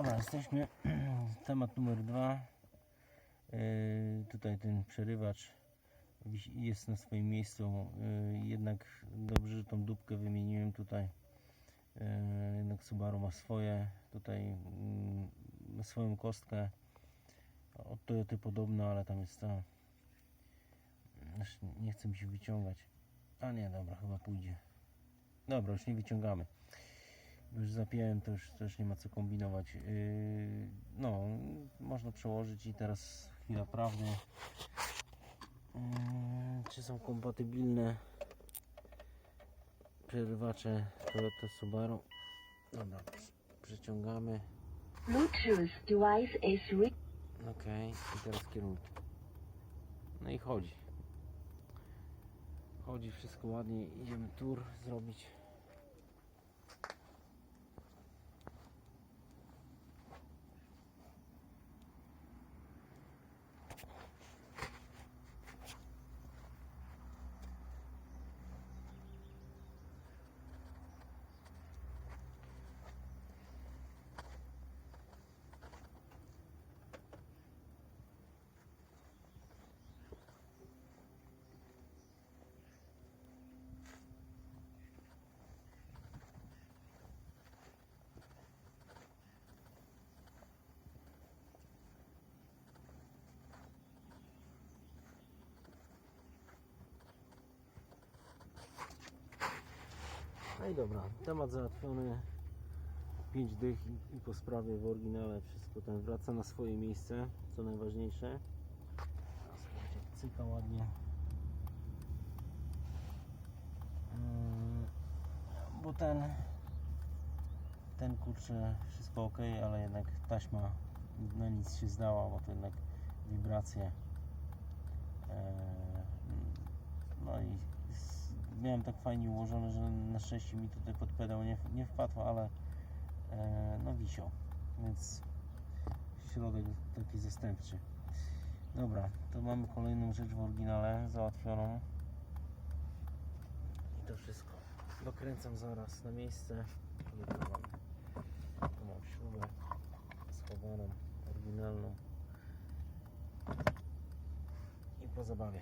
Dobra, jesteśmy. Temat numer dwa. Yy, tutaj ten przerywacz jest na swoim miejscu. Yy, jednak dobrze, że tą dupkę wymieniłem tutaj. Yy, jednak Subaru ma swoje. Tutaj ma swoją kostkę. Od Toyoty podobna, ale tam jest ta. Aż Nie chcę mi się wyciągać. A nie, dobra, chyba pójdzie. Dobra, już nie wyciągamy. Już zapiąłem, to już też nie ma co kombinować. Yy, no, można przełożyć i teraz chwila prawdy. Yy, czy są kompatybilne przerywacze Toyota Subaru? Dobra, przeciągamy. Bluetooth device is re- Ok, i teraz kierunek. No i chodzi. Chodzi wszystko ładnie. Idziemy tour zrobić. No i dobra, temat załatwiony. 5 dych i, po sprawie w oryginale wszystko ten wraca na swoje miejsce, co najważniejsze. Jak cyka ładnie. Yy, Bo ten ten kurczę wszystko ok, ale jednak taśma na nic się zdała, bo to jednak wibracje. Eee, no i miałem tak fajnie ułożone, że na szczęście mi tutaj pod pedał nie, nie wpadł, ale e, no wisiał, więc środek taki zastępczy. Dobra, to mamy kolejną rzecz w oryginale załatwioną. I to wszystko. Dokręcam zaraz na miejsce. Tu mam śrubę schowaną, oryginalną. I po zabawie.